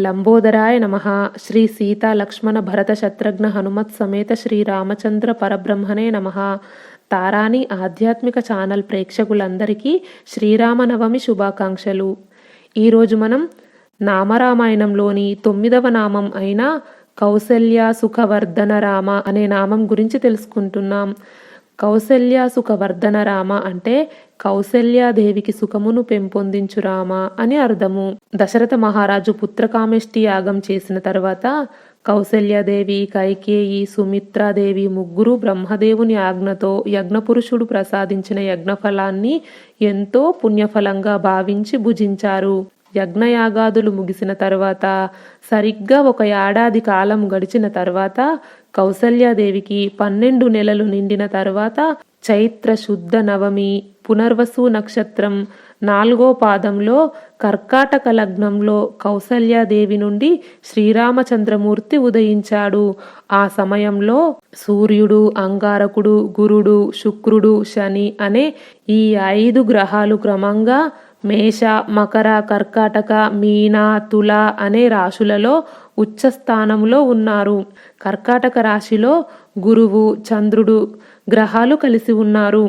లంబోదరాయ నమ. శ్రీ సీతా లక్ష్మణ భరత శత్రుఘ్న హనుమత్ సమేత శ్రీ రామచంద్ర పరబ్రహ్మణే నమ. తారాని ఆధ్యాత్మిక ఛానల్ ప్రేక్షకులందరికీ శ్రీరామనవమి శుభాకాంక్షలు. ఈరోజు మనం నామరామాయణంలోని తొమ్మిదవ నామం అయిన కౌసల్య సుఖవర్ధన రామ అనే నామం గురించి తెలుసుకుంటున్నాం. కౌసల్య సుఖవర్ధన రామ అంటే కౌసల్యాదేవికి సుఖమును పెంపొందించు రామా అని అర్థము. దశరథ మహారాజు పుత్రకామేష్టి యాగం చేసిన తర్వాత కౌసల్యాదేవి కైకేయి సుమిత్రాదేవి ముగ్గురు బ్రహ్మదేవుని ఆజ్ఞతో యజ్ఞపురుషుడు ప్రసాదించిన యజ్ఞఫలాన్ని ఎంతో పుణ్యఫలంగా భావించి భుజించారు. యజ్ఞయాగాదులు ముగిసిన తర్వాత సరిగ్గా ఒక ఏడాది కాలం గడిచిన తర్వాత కౌసల్యాదేవికి పన్నెండు నెలలు నిండిన తర్వాత చైత్ర శుద్ధ నవమి పునర్వసు నక్షత్రం నాలుగో పాదంలో కర్కాటక లగ్నంలో కౌసల్యాదేవి నుండి శ్రీరామచంద్రమూర్తి ఉదయించాడు. ఆ సమయంలో సూర్యుడు అంగారకుడు గురుడు శుక్రుడు శని అనే ఈ ఐదు గ్రహాలు క్రమంగా మేష మకర కర్కాటక మీన తుల అనే రాశులలో ఉచ్చస్థానంలో ఉన్నారు. కర్కాటక రాశిలో గురువు చంద్రుడు గ్రహాలు కలిసి ఉన్నారు.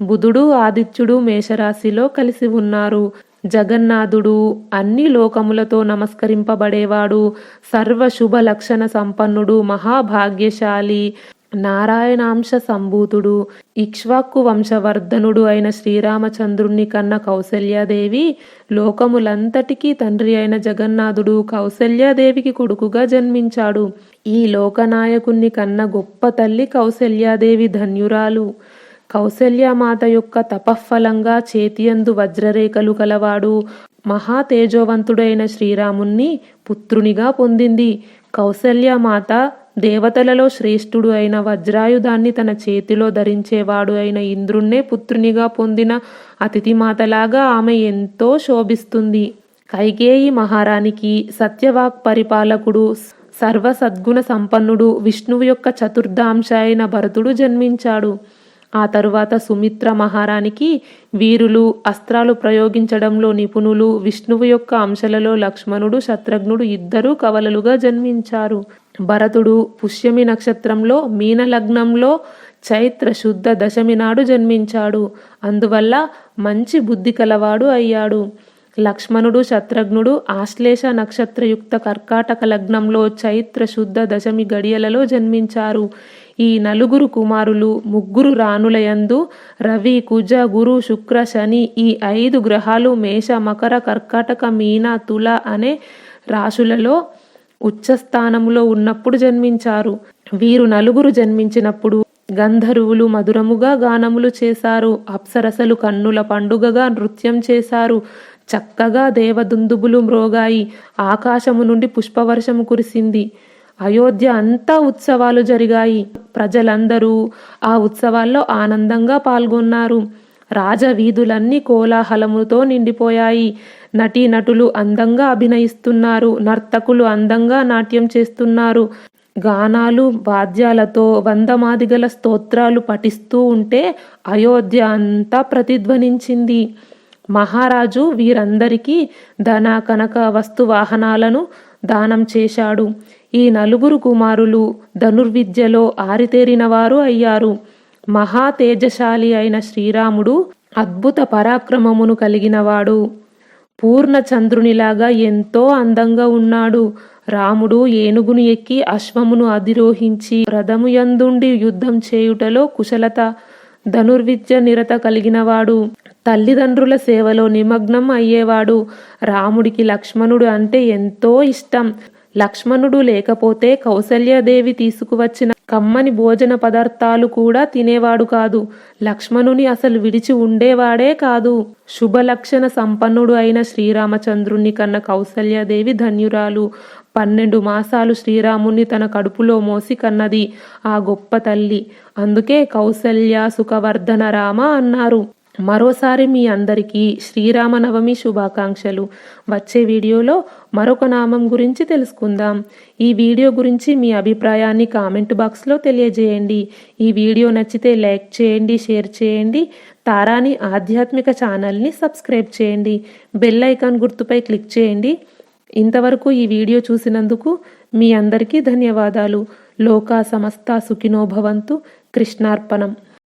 బుధుడు ఆదిత్యుడు మేషరాశిలో కలిసి ఉన్నారు. జగన్నాథుడు అన్ని లోకములతో నమస్కరింపబడేవాడు. సర్వ శుభ లక్షణ సంపన్నుడు మహాభాగ్యశాలి నారాయణాంశ సంభూతుడు ఇక్ష్వాకు వంశవర్ధనుడు అయిన శ్రీరామచంద్రుణ్ణి కన్న కౌసల్యాదేవి లోకములంతటికీ తండ్రి అయిన జగన్నాథుడు కౌసల్యాదేవికి కొడుకుగా జన్మించాడు. ఈ లోకనాయకుణ్ణి కన్న గొప్ప తల్లి కౌసల్యాదేవి ధన్యురాలు. కౌసల్యమాత యొక్క తపఃఫలంగా చేతియందు వజ్రరేఖలు కలవాడు. మహా తేజోవంతుడైన శ్రీరాముణ్ణి పుత్రునిగా పొందింది. కౌసల్యమాత దేవతలలో శ్రేష్ఠుడు అయిన వజ్రాయుధాన్ని తన చేతిలో ధరించేవాడు అయిన ఇంద్రుణ్ణే పుత్రునిగా పొందిన అతిథిమాతలాగా ఆమె ఎంతో శోభిస్తుంది. కైకేయి మహారానికి సత్యవాక్ పరిపాలకుడు సర్వ సద్గుణ సంపన్నుడు విష్ణువు యొక్క చతుర్థాంశ అయిన భరతుడు జన్మించాడు. ఆ తరువాత సుమిత్ర మహారానికి వీరులు అస్త్రాలు ప్రయోగించడంలో నిపుణులు విష్ణువు యొక్క అంశలలో లక్ష్మణుడు శత్రుఘ్నుడు ఇద్దరూ కవలలుగా జన్మించారు. భరతుడు పుష్యమి నక్షత్రంలో మీన లగ్నంలో చైత్ర శుద్ధ దశమి నాడు జన్మించాడు. అందువల్ల మంచి బుద్ధి కలవాడు అయ్యాడు. లక్ష్మణుడు శత్రుఘ్నుడు ఆశ్లేష నక్షత్రయుక్త కర్కాటక లగ్నంలో చైత్ర శుద్ధ దశమి గడియలలో జన్మించారు. ఈ నలుగురు కుమారులు ముగ్గురు రాణులయందు రవి కుజ గురు శుక్ర శని ఈ ఐదు గ్రహాలు మేష మకర కర్కాటక మీన తుల అనే రాశులలో ఉచ్చస్థానములో ఉన్నప్పుడు జన్మించారు. వీరు నలుగురు జన్మించినప్పుడు గంధర్వులు మధురముగా గానములు చేశారు. అప్సరసలు కన్నుల పండుగగా నృత్యం చేశారు. చక్కగా దేవదుందుబులు మ్రోగాయి. ఆకాశము నుండి పుష్పవర్షము కురిసింది. అయోధ్య అంతా ఉత్సవాలు జరిగాయి. ప్రజలందరూ ఆ ఉత్సవాల్లో ఆనందంగా పాల్గొన్నారు. రాజవీధులన్నీ కోలాహలముతో నిండిపోయాయి. నటీనటులు అందంగా అభినయిస్తున్నారు. నర్తకులు అందంగా నాట్యం చేస్తున్నారు. గానాలు వాద్యాలతో వందమాదిగల స్తోత్రాలు పఠిస్తూ ఉంటే అయోధ్య అంతా ప్రతిధ్వనించింది. మహారాజు వీరందరికీ ధన కనక వస్తు వాహనాలను దానం చేశాడు. ఈ నలుగురు కుమారులు ధనుర్విద్యలో ఆరితేరిన వారు అయ్యారు. మహా తేజశాలి అయిన శ్రీరాముడు అద్భుత పరాక్రమమును కలిగినవాడు. పూర్ణచంద్రునిలాగా ఎంతో అందంగా ఉన్నాడు. రాముడు ఏనుగును ఎక్కి అశ్వమును అధిరోహించి రథముయందుండి యుద్ధం చేయుటలో కుశలత ధనుర్విద్య నిరత కలిగినవాడు. తల్లిదండ్రుల సేవలో నిమగ్నం అయ్యేవాడు. రాముడికి లక్ష్మణుడు అంటే ఎంతో ఇష్టం. లక్ష్మణుడు లేకపోతే కౌసల్యదేవి తీసుకువచ్చిన కమ్మని భోజన పదార్థాలు కూడా తినేవాడు కాదు. లక్ష్మణుని అసలు విడిచి ఉండేవాడే కాదు. శుభలక్షణ సంపన్నుడు అయిన శ్రీరామచంద్రుణ్ణి కన్న కౌసల్యదేవి ధన్యురాలు. పన్నెండు మాసాలు శ్రీరాముణ్ణి తన కడుపులో మోసి కన్నది ఆ గొప్ప తల్లి. అందుకే కౌసల్య సుఖవర్ధన రామ అన్నారు. మరోసారి మీ అందరికీ శ్రీరామనవమి శుభాకాంక్షలు. వచ్చే వీడియోలో మరొక నామం గురించి తెలుసుకుందాం. ఈ వీడియో గురించి మీ అభిప్రాయాన్ని కామెంట్ బాక్స్లో తెలియజేయండి. ఈ వీడియో నచ్చితే లైక్ చేయండి షేర్ చేయండి తారాని ఆధ్యాత్మిక ఛానల్ని సబ్స్క్రైబ్ చేయండి బెల్ ఐకాన్ గుర్తుపై క్లిక్ చేయండి. ఇంతవరకు ఈ వీడియో చూసినందుకు మీ అందరికీ ధన్యవాదాలు. లోకా సమస్త సుఖినోభవంతు కృష్ణార్పణం.